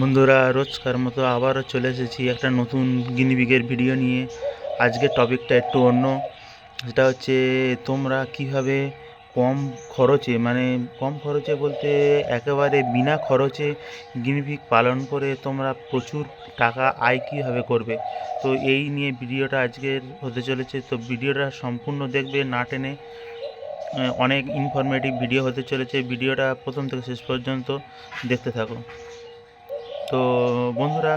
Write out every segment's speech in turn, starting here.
বন্ধুরা রোজকার মতো আবারও চলে এসেছি একটা নতুন গিনিবিগের ভিডিও নিয়ে। আজকের টপিকটা একটু অন্য। সেটা হচ্ছে, তোমরা কীভাবে কম খরচে মানে কম খরচে বলতে একেবারে বিনা খরচে গিনিপিগ পালন করে তোমরা প্রচুর টাকা আয় কীভাবে করবে? তো এই নিয়ে ভিডিওটা আজকের হতে চলেছে। তো ভিডিওটা সম্পূর্ণ দেখবে, না টেনে অনেক ইনফরমেটিভ ভিডিও হতে চলেছে। ভিডিওটা প্রথম থেকে শেষ পর্যন্ত দেখতে থাকো। তো বন্ধুরা,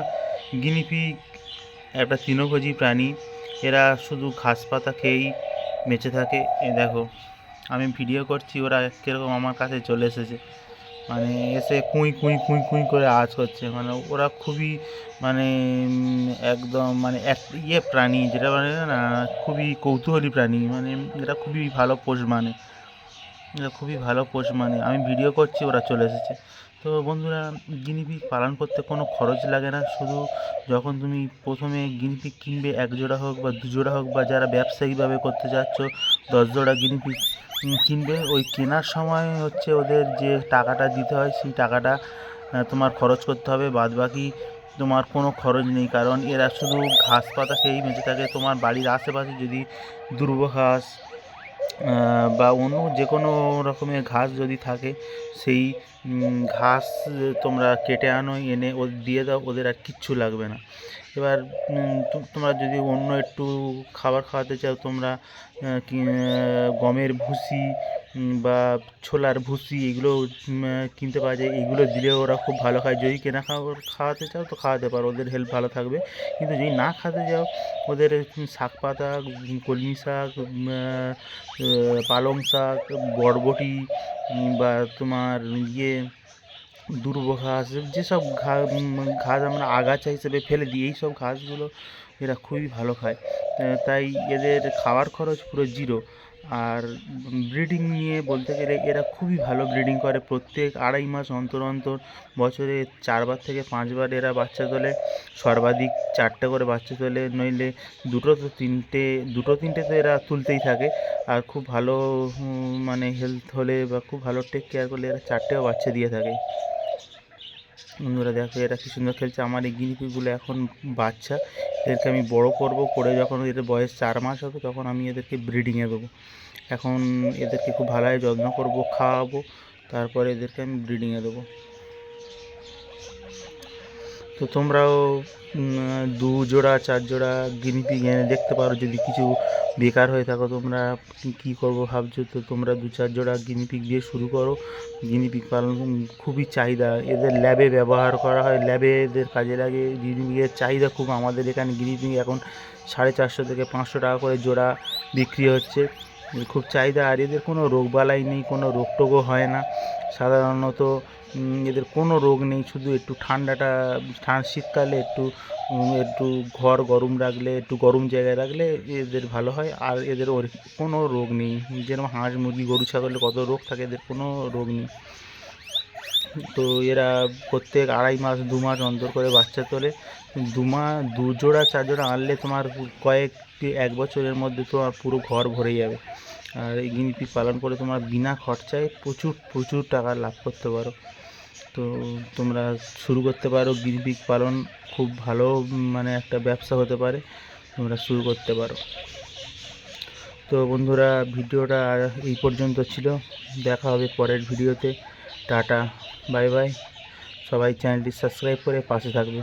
গিনিপিগ একটা তৃণভোজী প্রাণী। এরা শুধু ঘাস পাতা খেয়েই বেঁচে থাকে। এ দেখো, আমি ভিডিও করছি, ওরা কীরকম আমার কাছে চলে এসেছে। মানে এসে কুঁই কুঁই কুঁই কুঁই করে আওয়াজ করছে। মানে ওরা খুবই মানে একদম মানে এক ইয়ে প্রাণী, যেটা মানে না, খুবই কৌতূহলী প্রাণী। মানে এরা খুবই ভালো পোষ মানে। এরা খুবই ভালো পোষ মানে। আমি ভিডিও করছি, ওরা চলে এসেছে। তো বন্ধুরা গিনিপিগ পালন করতে কোনো খরচ লাগে না। শুধু যখন তুমি প্রথমে গিনিপিগ কিনবে এক জোড়া হোক বা দু জোড়া হোক বা যারা ব্যবসায়িকভাবে করতে চাচ্ছ দশ জোড়া গিনিপিগ কিনবে। ওই কেনার সময় হচ্ছে ওদের যে টাকাটা দিতে হয়, সেই টাকাটা তোমার খরচ করতে হবে। বাদ বাকি তোমার কোনো খরচ নেই, কারণ এরা শুধু ঘাস পাতা খেয়েই বেঁচে থাকে। তোমার বাড়ির আশেপাশে যদি দুর্ব ঘাস বা অন্য যে কোনো রকমের ঘাস যদি থাকে, সেই ঘাস তোমরা কেটে আনো, এনে ও দিয়ে দাও, ওদের আর কিচ্ছু লাগবে না। এবার তোমরা যদি অন্য একটু খাবার খাওয়াতে চাও, তোমরা গমের ভুসি বা ছোলার ভুসি, এগুলো কিনতে পাওয়া যায়। এগুলো দিলে ওরা খুব ভালো খায়। যদি কেনা খাবার খাওয়াতে চাও, তো খাওয়াতে পারো। ওদের হেলথ ভালো থাকবে। কিন্তু যদি না খাতে চাও ওদের শাক পাতা কলমি শাক পালং শাক, বরবটি বা তোমার ইয়ে দুর্ব ঘাস যেসব ঘা ঘাস আমরা আগাছা হিসেবে ফেলে দিই এই সব ঘাসগুলো এরা খুবই ভালো খায়। তাই এদের খাওয়ার খরচ পুরো জিরো। আর ব্রিডিং নিয়ে বলতে গেলে এরা খুবই ভালো ব্রিডিং করে। প্রত্যেক আড়াই মাস অন্তর অন্তর বছরে চারবার থেকে পাঁচবার এরা বাচ্চা তোলে। সর্বাধিক চারটে করে বাচ্চা তোলে, নইলে দুটো তো তিনটে, দুটো তিনটে তো এরা তুলতেই থাকে। আর খুব ভালো মানে হেলথ হলে বা খুব ভালো টেক কেয়ার করলে এরা চারটেও বাচ্চা দিয়ে থাকে। বন্ধুরা দেখো, এরা কি সুন্দর খেলছে। আমার এই গিনিপিগুলো এখন বাচ্চা। এদেরকে আমি বড় করব, করে যখন এদের বয়স চার মাস হবে, তখন আমি এদেরকে ব্রিডিংয়ে দেবো। এখন এদেরকে খুব ভালোভাবে যত্ন করব, খাওয়াবো, তারপরে এদেরকে আমি ব্রিডিংয়ে দেবো। তো তোমরাও দু জোড়া, চার জোড়া গিনিপিগ এনে দেখতে পারো যদি কিছু বেকার হয়ে থাকো তোমরা, কি- করব ভাবছ? তো তোমরা দু চার জোড়া গিনিপিগ দিয়ে শুরু করো। গিনিপিগ পালন খুবই চাহিদা। এদের ল্যাবে ব্যবহার করা হয়। ল্যাবে এদের কাজে লাগে। গিনিপিগের চাহিদা খুব। আমাদের এখানে গিনিপিগ এখন সাড়ে চারশো থেকে পাঁচশো টাকা করে জোড়া বিক্রি হচ্ছে। খুব চাহিদা। আর এদের কোনো রোগবালাই নেই, কোনো রোগ টোগও হয় না। সাধারণত এদের কোনো রোগ নেই, শুধু একটু ঠান্ডাটা ঠান্ডা শীতকালে একটু একটু ঘর গরম রাখলে, একটু গরম জায়গায় রাখলে এদের ভালো হয়, আর এদের ওর কোনো রোগ নেই। যেরকম হাঁস, মুরগি, গরু, ছাগলের কত রোগ থাকে, এদের কোনো রোগ নেই। তো এরা প্রত্যেক আড়াই মাস, দু মাস অন্তর করে বাচ্চা তোলে। দু মাস দু জোড়া, চার জোড়া আনলে তোমার কয়েকটি, এক বছরের মধ্যে তোমার পুরো ঘর ভরে যাবে। আর এই গিনিপিগ পালন করে তোমার বিনা খরচায় প্রচুর প্রচুর টাকা লাভ করতে পারো। তো তোমরা শুরু করতে পারো, গিরবিক পালন খুব ভালো মানে একটা ব্যবসা হতে পারে, তোমরা শুরু করতে পারো। তো বন্ধুরা, ভিডিওটা আর এই পর্যন্ত ছিল। দেখা হবে পরের ভিডিওতে। Tata, bye bye. সবাই চ্যানেলটি সাবস্ক্রাইব করে পাশে থাকবে।